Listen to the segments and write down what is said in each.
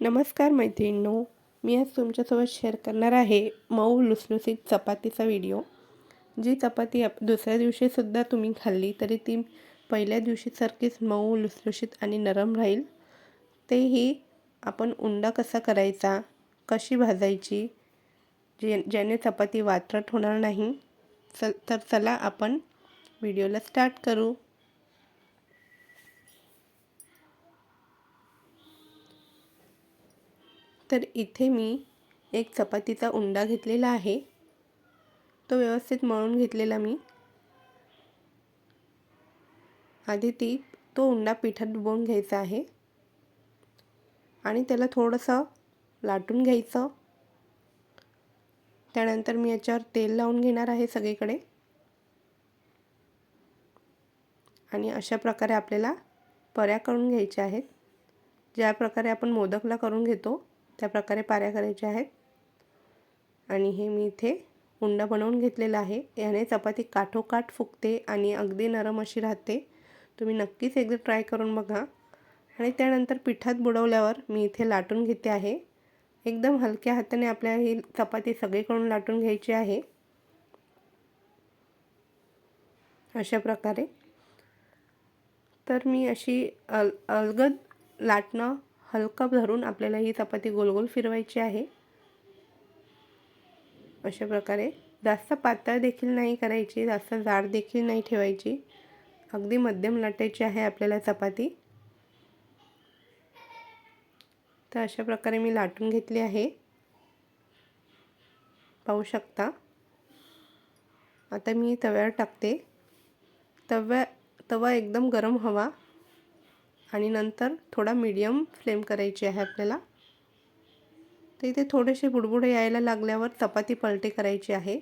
नमस्कार मैत्रिणींनो मी आज तुमच्यासोबत शेअर करणार आहे मऊ लुसलुसीत चपातीचा व्हिडिओ जी चपाती आप दुसऱ्या दिवशीसुद्धा तुम्ही खाल्ली तरी ती पहिल्या दिवशीसारखीच मऊ लुसलुशीत आणि नरम राहील. तेही आपण उंडा कसा करायचा कशी भाजायची जे ज्याने चपाती वात्रट होणार नाही चल तर चला आपण व्हिडिओला स्टार्ट करू. तर इथे मी एक चपातीचा उंडा घेतलेला आहे. तो व्यवस्थित मळून घेतलेला मी. आधी ती तो उंडा पिठात डुबवून घ्यायचा आहे. आणि त्याला थोडंसं लाटून घ्यायचं. त्यानंतर मी याच्यावर तेल लावून घेणार आहे सगळीकडे. आणि अशा प्रकारे आपल्याला पऱ्या करून घ्यायच्या आहेत. ज्या प्रकारे आपण मोदकला करून घेतो त्या प्रकारे पाऱ्या करायच्या आहेत. आणि हे मी इथे उंडा बनवून घेतलेला आहे. याने चपाती काठोकाठ फुगते आणि अगदी नरम अशी राहते. तुम्ही नक्कीच एकदा ट्राय करून बघा. आणि त्यानंतर पिठात बुडवल्यावर मी इथे लाटून घेते आहे. एकदम हलक्या हाताने आपल्याला ही चपाती सगळीकडून लाटून घ्यायची आहे. अशा प्रकारे. तर मी अशी अल अलगद लाटणं हलकं धरून आपल्याला ही चपाती गोल गोल फिरवायची आहे. अशा प्रकारे जास्त पातळ देखील नाही करायची जास्त जाड देखील नाही ठेवायची. अगदी मध्यम लाटायची आहे आपल्याला चपाती. तर अशा प्रकारे मी लाटून घेतली आहे. पाहू शकता. आता मी तव्यावर टाकते. तव्या तवा एकदम गरम हवा. आणि नंतर थोडा मीडियम फ्लेम करायची आहे आपल्याला. तर इथे थोडेसे बुडबुडे यायला लागल्यावर चपाती पलटी करायची आहे.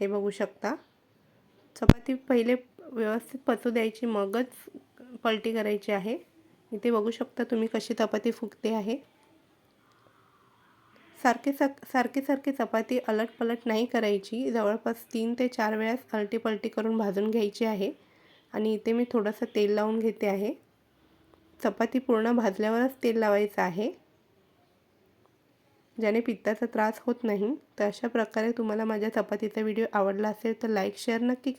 हे बघू शकता. चपाती पहिले व्यवस्थित पचू द्यायची मगच पलटी करायची आहे. इथे बघू शकता तुम्ही कशी चपाती फुगते आहे. सारखे साक सारखी सारखी चपाती अलट पलट नाही करायची. जवळपास तीन ते चार वेळास अलटी पलटी करून भाजून घ्यायची आहे. आणि इथे मी थोडंसं तेल लावून घेते आहे. चपाती पूर्ण भाजल्यावरच तेल लावायचं आहे. ज्याने पित्ताचा त्रास होत नाही. तर अशा प्रकारे तुम्हाला माझ्या चपातीचा व्हिडिओ आवडला असेल तर लाईक शेअर नक्की